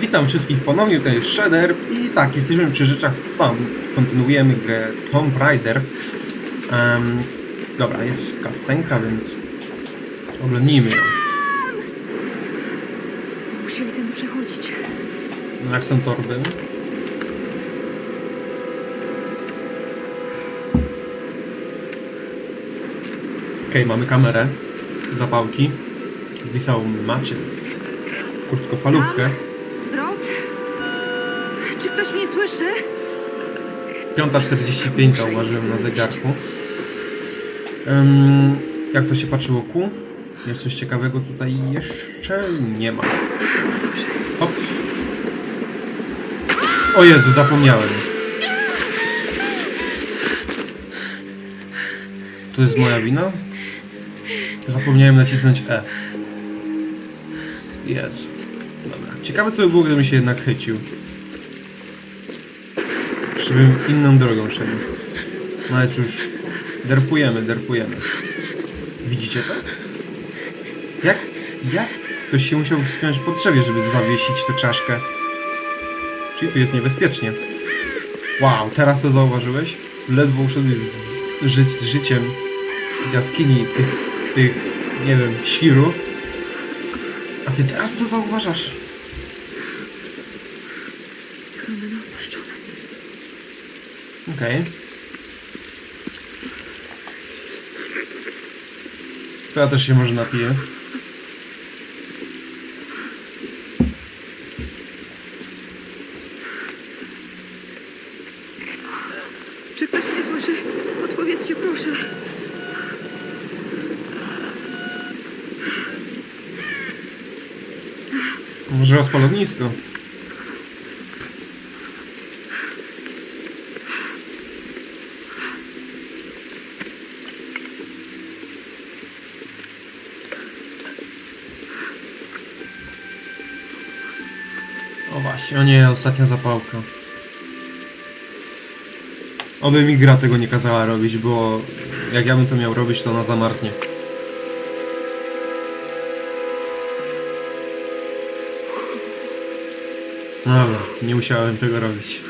Witam wszystkich ponownie, tutaj jest Shredder i tak, jesteśmy przy rzeczach sam. Kontynuujemy grę Tomb Raider. Em, dobra, jest kasenka, więc oglądnijmy ją. Musieli tędy przechodzić. Jak są torby? Okej, mamy kamerę, zapałki, wisał maciec, krótkofalówkę. Ktoś mnie słyszy? 5.45 zauważyłem na zegarku. Ym, jak to się patrzy wokół? Jest coś ciekawego tutaj jeszcze? Nie ma. Hop. O Jezu, zapomniałem. To jest moja wina? Zapomniałem nacisnąć E. Jest. Dobra. Ciekawe co by było, gdybym się jednak chycił. Żebym inną drogą szedł. No ale cóż, derpujemy, derpujemy. Widzicie to? Jak, jak ktoś się musiał wspiąć po drzewie, żeby zawiesić tę czaszkę? Czyli tu jest niebezpiecznie. Wow, teraz to zauważyłeś? Ledwo uszedłeś żyć z życiem z jaskini tych, tych, nie wiem, świrów. A ty teraz to zauważasz? Okej. To ja też się może napiję. Czy ktoś mnie słyszy? Odpowiedzcie proszę. Może rozpalownisko. O właśnie, o nie, ostatnia zapałka. Oby mi gra tego nie kazała robić, bo jak ja bym to miał robić, to ona zamarznie. No dobra, nie musiałem tego robić.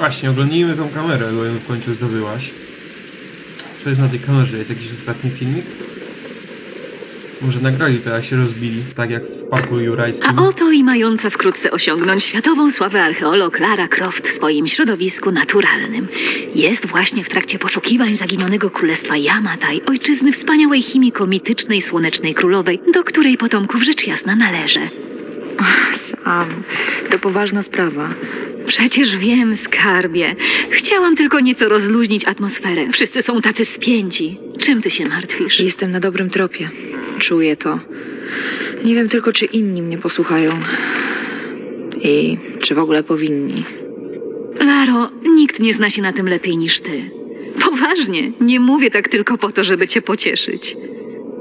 Właśnie, oglądnijmy tą kamerę, bo ją w końcu zdobyłaś. Co jest na tej kamerze? Jest jakiś ostatni filmik? Może nagrali to, jak się rozbili, tak jak w parku jurajskim. A oto i mająca wkrótce osiągnąć światową sławę archeolog Lara Croft w swoim środowisku naturalnym. Jest właśnie w trakcie poszukiwań zaginionego królestwa Yamatai, ojczyzny wspaniałej chimiko mitycznej słonecznej królowej, do której potomków rzecz jasna należy. Sam. To poważna sprawa. Przecież wiem, skarbie. Chciałam tylko nieco rozluźnić atmosferę. Wszyscy są tacy spięci. Czym ty się martwisz? Jestem na dobrym tropie. Czuję to. Nie wiem tylko, czy inni mnie posłuchają. I czy w ogóle powinni. Laro, nikt nie zna się na tym lepiej niż ty. Poważnie, nie mówię tak tylko po to, żeby cię pocieszyć.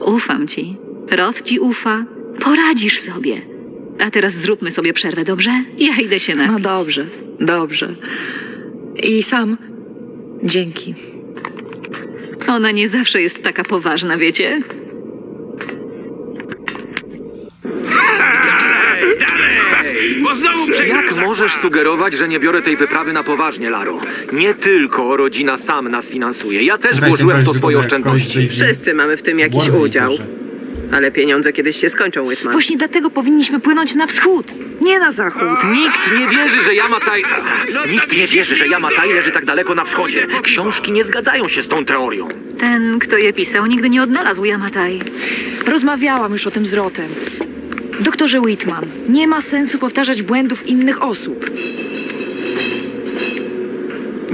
Ufam ci. Rod ci ufa. Poradzisz sobie. A teraz zróbmy sobie przerwę, dobrze? Ja idę się na. No dobrze, dobrze. I sam. Dzięki. Ona nie zawsze jest taka poważna, wiecie? Bo znowu Jak możesz sugerować, że nie biorę tej wyprawy na poważnie, Laro? Nie tylko rodzina sam nas finansuje. Ja też włożyłem w to swoje oszczędności. Wszyscy mamy w tym jakiś udział. Ale pieniądze kiedyś się skończą, Whitman. Właśnie dlatego powinniśmy płynąć na wschód, nie na zachód. Nikt nie wierzy, że Yamatai... Nikt nie wierzy, że Yamatai leży tak daleko na wschodzie. Książki nie zgadzają się z tą teorią. Ten, kto je pisał, nigdy nie odnalazł Yamatai. Rozmawiałam już o tym z Rotem. Doktorze Whitman, nie ma sensu powtarzać błędów innych osób.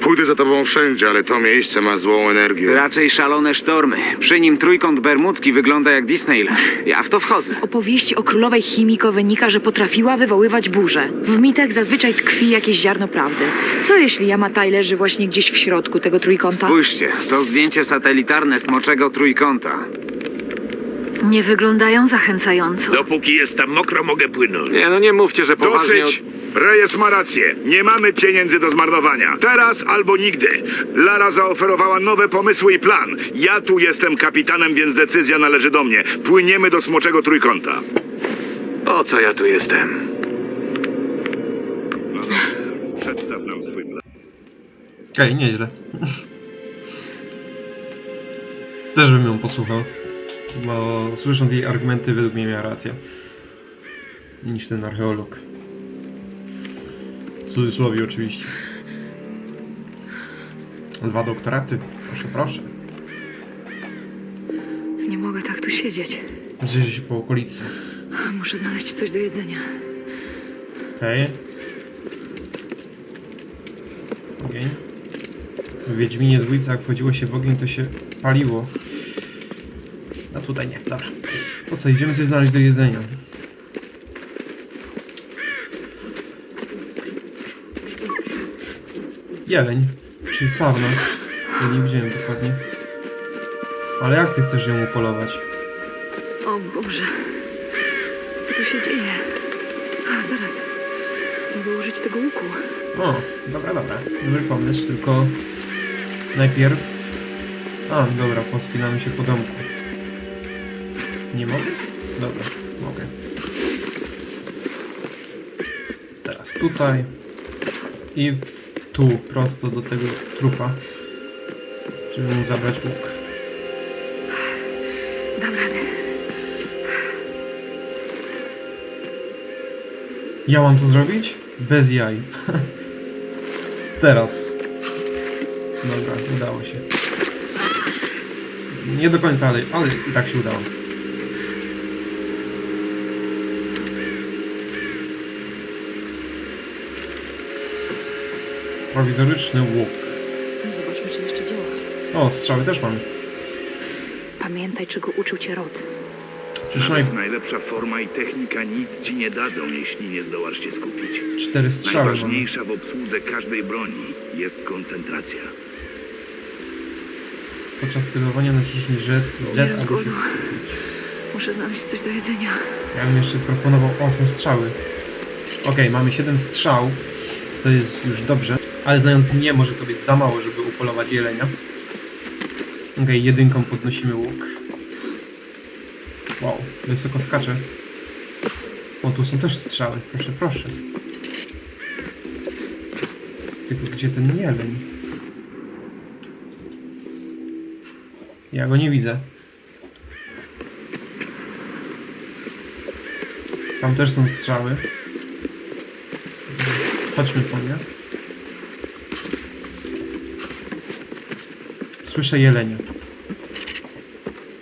pójdę za tobą wszędzie, ale to miejsce ma złą energię. Raczej szalone sztormy. Przy nim trójkąt bermudzki wygląda jak Disneyland. Ja w to wchodzę. Z opowieści o królowej Chimiko wynika, że potrafiła wywoływać burze. W mitach zazwyczaj tkwi jakieś ziarno prawdy. Co jeśli Yamatai leży właśnie gdzieś w środku tego trójkąta? Spójrzcie, to zdjęcie satelitarne smoczego trójkąta. Nie wyglądają zachęcająco. Dopóki jest tam mokro, mogę płynąć. Nie, no nie mówcie, że poważnie... Dosyć! Reyes ma rację. Nie mamy pieniędzy do zmarnowania. Teraz albo nigdy. Lara zaoferowała nowe pomysły i plan. Ja tu jestem kapitanem, więc decyzja należy do mnie. Płyniemy do Smoczego Trójkąta. O co ja tu jestem? Przedstaw nam swój plan. Okej, nieźle. Też bym ją posłuchał. Bo słysząc jej argumenty, według mnie miała rację. Niż ten archeolog. W cudzysłowie oczywiście. Dwa doktoraty. Proszę, proszę. Nie mogę tak tu siedzieć. Zjeżdżę się po okolicy. Muszę znaleźć coś do jedzenia. Okej. Ogień. W Wiedźminie dwójce jak wchodziło się w ogień, to się paliło. A tutaj nie, dobra. Po co, idziemy coś znaleźć do jedzenia. Jeleń. Czy sarna. Ja nie widziałem dokładnie. Ale jak ty chcesz ją upolować? O Boże. Co tu się dzieje? A, zaraz. Mogę użyć tego łuku. O, dobra, dobra. Dobry pomysł, tylko najpierw... A, dobra, pospinamy się po domku. Nie mogę? Dobra, mogę. Teraz tutaj. I tu, prosto do tego trupa. Żeby mu zabrać łuk. Dam radę. Ja mam to zrobić? Bez jaj. Teraz. Dobra, udało się. Nie do końca, ale, ale i tak się udało. Prowizoryczny łuk. Zobaczmy, czy jeszcze działa. O, strzały też mamy. Pamiętaj, czego uczył cię Rod. Przyszłej Najlepsza forma i technika nic ci nie dadzą, jeśli nie zdołasz się skupić. cztery strzały. Najważniejsza w obsłudze każdej broni jest koncentracja. Podczas celowania naciśnij Z, Z aby się skupić. Muszę znaleźć coś do jedzenia. Ja bym jeszcze proponował... O, są strzały. Okej, mamy 7 strzał. To jest już dobrze. Ale znając mnie, może to być za mało, żeby upolować jelenia. Okej, jedynką podnosimy łuk. Wow, wysoko skacze. O, tu są też strzały. Proszę, proszę. Tylko gdzie ten jeleń? Ja go nie widzę. Tam też są strzały. Chodźmy po nie. Słyszę jelenia.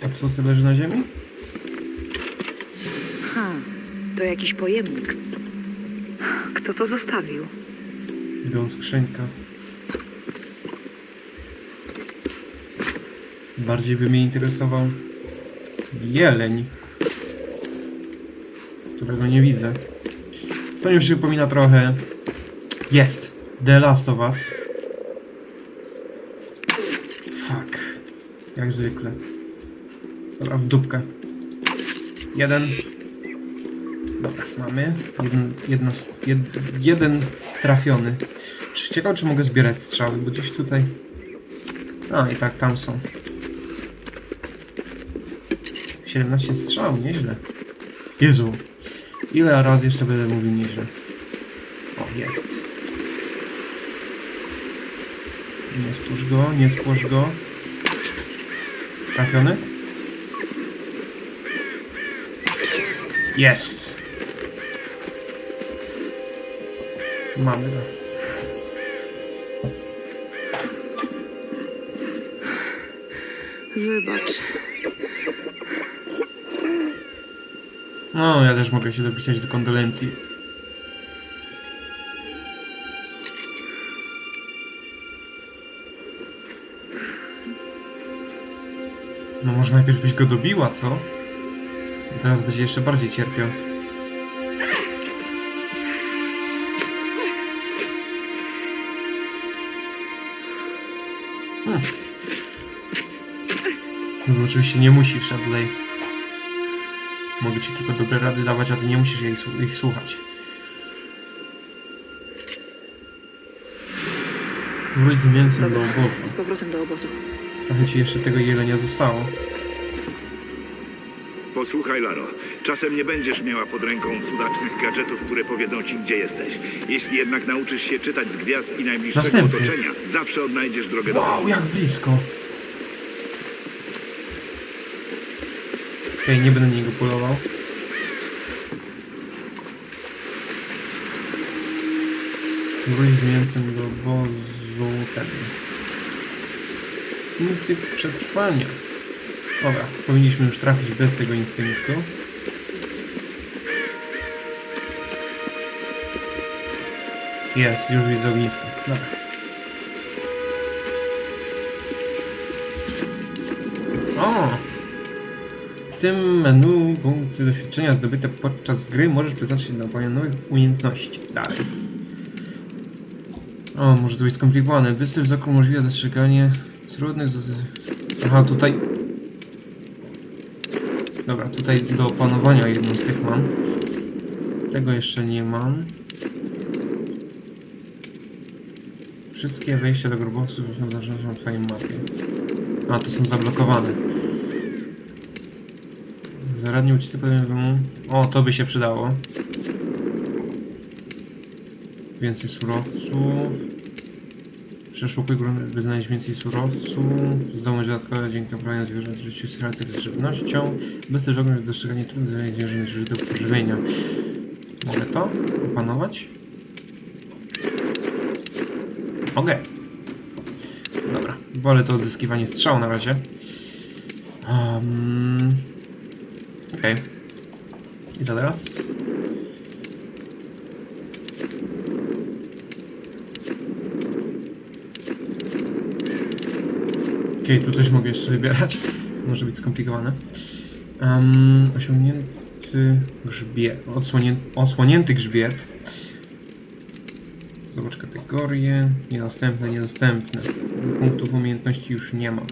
A co ty leży na ziemi? Ha, to jakiś pojemnik. Kto to zostawił? Białą skrzynka. Bardziej by mnie interesował jeleń, którego nie widzę. To mi przypomina trochę. Jest! The Last of Us. Fuck. Jak zwykle. Dobra, w dupkę. Jeden. Dobra, mamy. Jeden, jedno, jed, jeden trafiony. Czy ciekawe, czy mogę zbierać strzały, bo gdzieś tutaj... A, i tak, tam są. 17 strzał, nieźle. Jezu. Ile razy jeszcze będę mówił nieźle? O, jest. Nie spłusz go, nie spłusz go. Trafiony? Jest! Mamy go. Wybacz. No, ja też mogę się dopisać do kondolencji. Może najpierw byś go dobiła, co? I teraz będzie jeszcze bardziej cierpiał. Hmm. No, oczywiście nie musisz, Adley. Mogę ci tylko dobre rady dawać, a ty nie musisz ich słuchać. Wróć z mięsem do obozu. z powrotem do obozu. Trochę ci jeszcze tego jelenia zostało. Posłuchaj, Laro. Czasem nie będziesz miała pod ręką cudacznych gadżetów, które powiedzą ci, gdzie jesteś. Jeśli jednak nauczysz się czytać z gwiazd i najbliższego Następny. otoczenia, zawsze odnajdziesz drogę do Wow, jak blisko! Okej, nie będę niego polował. Wróć z mięsem do obozu ten. Instynkt przetrwania. Dobra, powinniśmy już trafić bez tego instynktu. Jest, już widzę ognisko. Dobra. O! W tym menu punkty doświadczenia zdobyte podczas gry możesz przeznaczyć na nabywanie nowych umiejętności. Dalej. O, może to być skomplikowane. Występ wzroku umożliwia dostrzeganie trudnych... z- Aha, tutaj... Dobra, tutaj do opanowania jedną z tych mam. Tego jeszcze nie mam. Wszystkie wejścia do grobowców są na twojej mapie. A, to są zablokowane. Zaradnie uciec powiem O, to by się przydało. Więcej surowców. Przeszukuj grunt, by znaleźć więcej surowców. Zdobądź dodatkowe dzięki oprawianiu zwierząt życiu stratek z żywnością. Bez też ognia dostrzeganie trudnych zwierząt źródeł pożywienia. Mogę to opanować? Mogę. Dobra, wolę to odzyskiwanie strzału na razie. Um, Okej. I co teraz? Okej, tu coś mogę jeszcze wybierać. Może być skomplikowane. Um, osiągnięty grzbiet. Odsłonię, osłonięty grzbiet. Zobacz kategorie. Niedostępne, niedostępne. Punktów umiejętności już nie mam.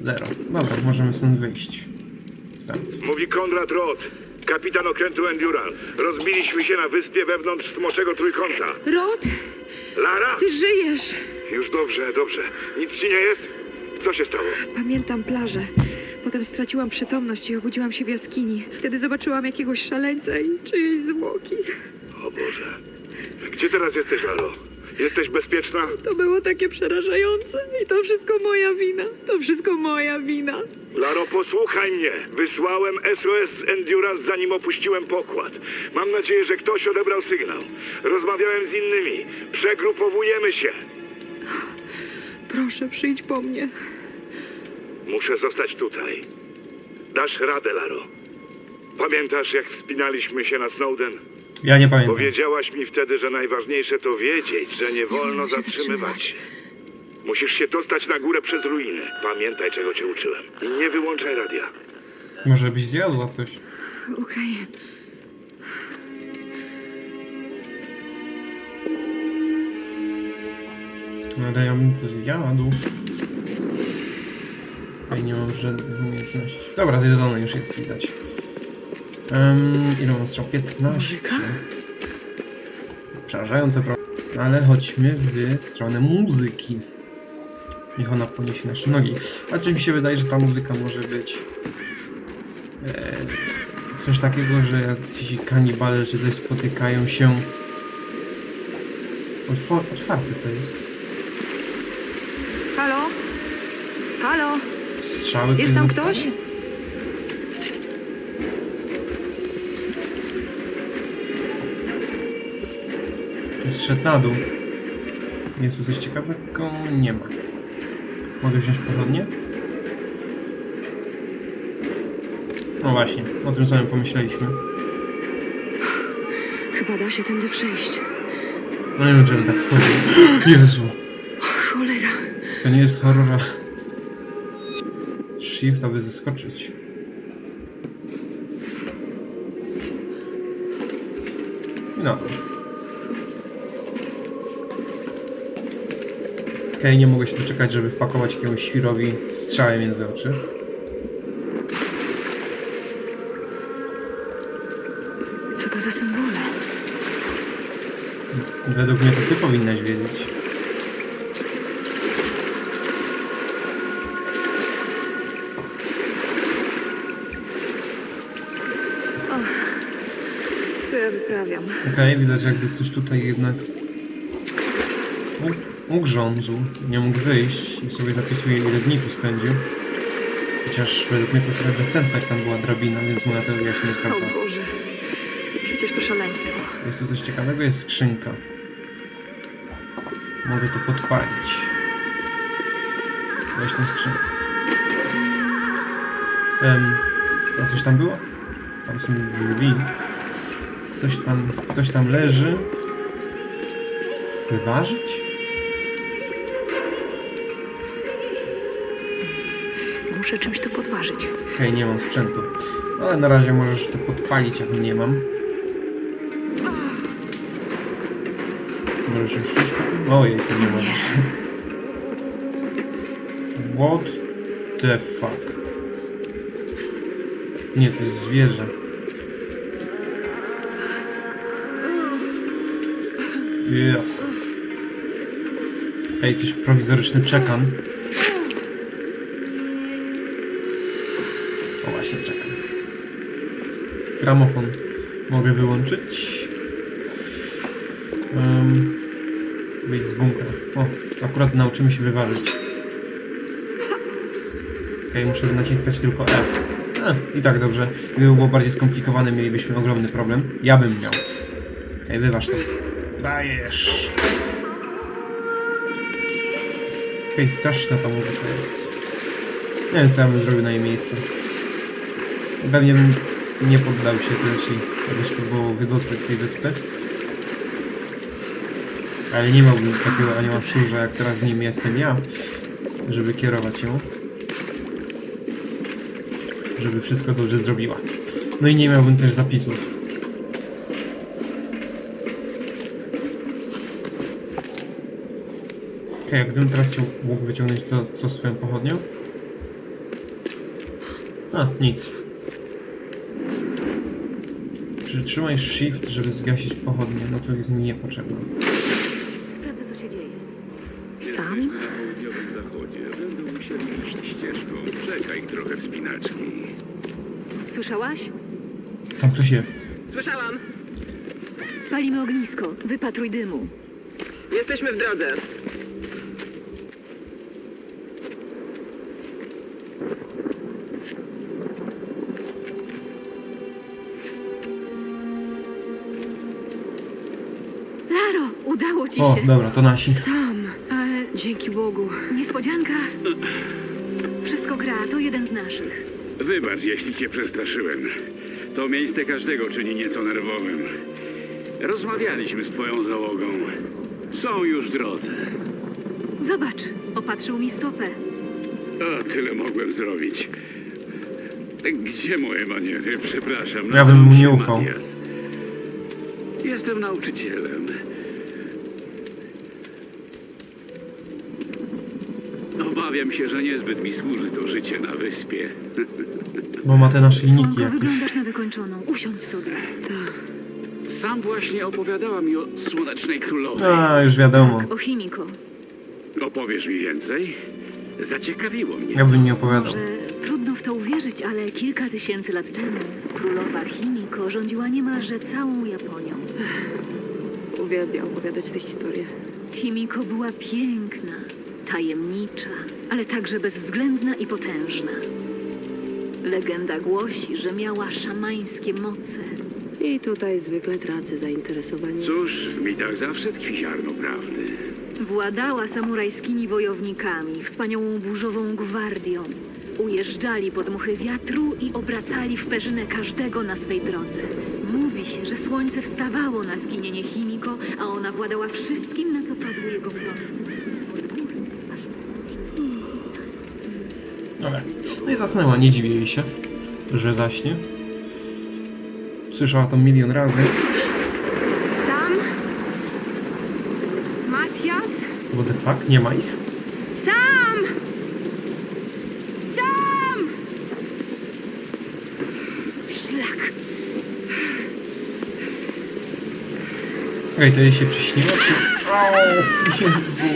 Zero. Dobra, możemy stąd wyjść. Tak. Mówi Konrad Roth, kapitan okrętu Endural. Rozbiliśmy się na wyspie wewnątrz Smoczego Trójkąta. Rod, Lara? ty żyjesz! Już dobrze, dobrze. Nic ci nie jest? Co się stało? Pamiętam plażę. Potem straciłam przytomność i obudziłam się w jaskini. Wtedy zobaczyłam jakiegoś szaleńca i czyjeś zwłoki. O Boże. Gdzie teraz jesteś, Laro? Jesteś bezpieczna? To było takie przerażające i to wszystko moja wina. To wszystko moja wina. Laro, posłuchaj mnie. Wysłałem SOS Endurance zanim opuściłem pokład. Mam nadzieję, że ktoś odebrał sygnał. Rozmawiałem z innymi. Przegrupowujemy się. Proszę, przyjdź po mnie. Muszę zostać tutaj. Dasz radę, Laro. Pamiętasz, jak wspinaliśmy się na Snowden? Ja nie pamiętam. Powiedziałaś mi wtedy, że najważniejsze to wiedzieć, że nie wolno się zatrzymywać. Musisz się dostać na górę przez ruiny. Pamiętaj, czego cię uczyłem. I nie wyłączaj radia. Może byś zjadła coś. Okej. Ale ja bym to zjadł. Tutaj nie mam żadnych umiejętności. Dobra, zjedzone już jest, widać. Um, ile mam strzał? 15. Muzyka? Przerażające trochę. Ale chodźmy w stronę muzyki. Niech ona poniesie nasze nogi. A coś mi się wydaje, że ta muzyka może być... E, coś takiego, że ci kanibale czy coś spotykają się... Otwarte to jest. Halo? Halo, Strzały jest tam ktoś? Zszedł na dół. Jest tu coś ciekawego? Nie ma. Mogę wziąć pochodnie? No właśnie, o tym samym pomyśleliśmy. Chyba da się tędy przejść. No nie wiem, czy tak wchodzi. Jezu, Cholera. to nie jest horror. a Shift, aby zeskoczyć. No. Okej, nie mogę się doczekać, żeby wpakować jakiemuś świrowi strzałę między oczy. Co to za symbole? Według mnie to ty powinnaś wiedzieć. Ja wyprawiam? Okej, widać jakby ktoś tutaj jednak u- ugrzązł, nie mógł wyjść i sobie zapisuje ile dni tu spędził. Chociaż według mnie to trochę bez sensu jak tam była drabina, więc moja teoria się nie sprawdza. O Boże. Przecież to szaleństwo. Jest tu coś ciekawego, jest skrzynka. Mogę to podpalić. Weź tą skrzynkę. Em, a coś tam było? Tam są drzwi. Coś tam, ktoś tam leży. Wyważyć? Muszę czymś to podważyć. Okej, nie mam sprzętu. Ale na razie możesz to podpalić, jak nie mam. Możesz już tym? Ojej, to nie możesz. What the fuck? Nie, to jest zwierzę. Yeah. Ej, coś prowizoryczny czekan. O właśnie, czekam. Gramofon mogę wyłączyć. Um, wyjść z bunkra. O, akurat nauczymy się wyważyć. Okej, muszę naciskać tylko E. E, i tak dobrze. Gdyby było bardziej skomplikowane, mielibyśmy ogromny problem. Ja bym miał. Okej, wyważ to. Dajesz. Okej, straszna ta muzyka jest. Nie wiem, co ja bym zrobił na jej miejscu. Pewnie bym nie poddał się też i jakoś próbował wydostać z tej wyspy. Ale nie miałbym takiego anioła stróża, jak teraz nim jestem ja, żeby kierować ją. Żeby wszystko dobrze zrobiła. No i nie miałbym też zapisów. Okej, jak gdybym teraz chciał mógł wyciągnąć to, co z twoją pochodnią? A, nic. Przytrzymaj shift, żeby zgasić pochodnie, no to jest mi niepotrzebne. Sprawdzę, co się dzieje. Sam? zachodzie będą musieli iść ścieżką. Czekaj trochę wspinaczki. Słyszałaś? Tam ktoś jest. Słyszałam. Palimy ognisko. Wypatruj dymu. Jesteśmy w drodze. Laro, udało ci O, się. dobra, to nasi. Sam, ale dzięki Bogu. Niespodzianka. Wszystko gra, to jeden z naszych. Wybacz, jeśli cię przestraszyłem. To miejsce każdego czyni nieco nerwowym. Rozmawialiśmy z twoją załogą. Są już w drodze. Zobacz, opatrzył mi stopę. O, tyle mogłem zrobić. Gdzie moje maniery? Przepraszam. Ja bym mu nazywam nie się ufał. Matias. Jestem nauczycielem. Obawiam się, że niezbyt mi służy to życie na wyspie. Bo ma te naszyjniki Słonko, jakieś. wyglądasz na wykończoną. Usiądź sobie. Sam właśnie opowiadała mi o Słonecznej Królowej. A, już wiadomo. O chimiko. Opowiesz mi więcej? Zaciekawiło mnie. Ja bym nie opowiadał. Że trudno w to uwierzyć, ale kilka tysięcy lat temu królowa Chimiko rządziła niemalże całą Japonią. Uwielbiam opowiadać te historie. Chimiko była piękna, tajemnicza, ale także bezwzględna i potężna. Legenda głosi, że miała szamańskie moce. I tutaj zwykle tracę zainteresowanie. Cóż, w mitach zawsze tkwi ziarno prawdy. Władała samurajskimi wojownikami, wspaniałą burzową gwardią. Ujeżdżali pod muchy wiatru i obracali w perzynę każdego na swej drodze. Mówi się, że słońce wstawało na zginienie Chimiko, a ona władała wszystkim, na co padł jego wzrok. Dobra. No i zasnęła, nie dziwię jej się, że zaśnie. Słyszała to milion razy. Sam? Matias? What the fuck? Nie ma ich? Sam! Sam! Szlak. Okej, to jej się przyśniło, czy... O, Jezu.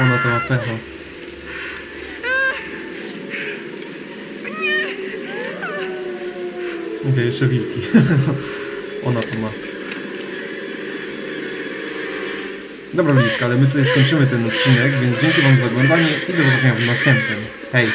Ona to ma pecha. Okej, jeszcze wilki. Ona to ma. Dobra ludziska, ale my tutaj skończymy ten odcinek, więc dzięki wam za oglądanie i do zobaczenia w następnym. Hej!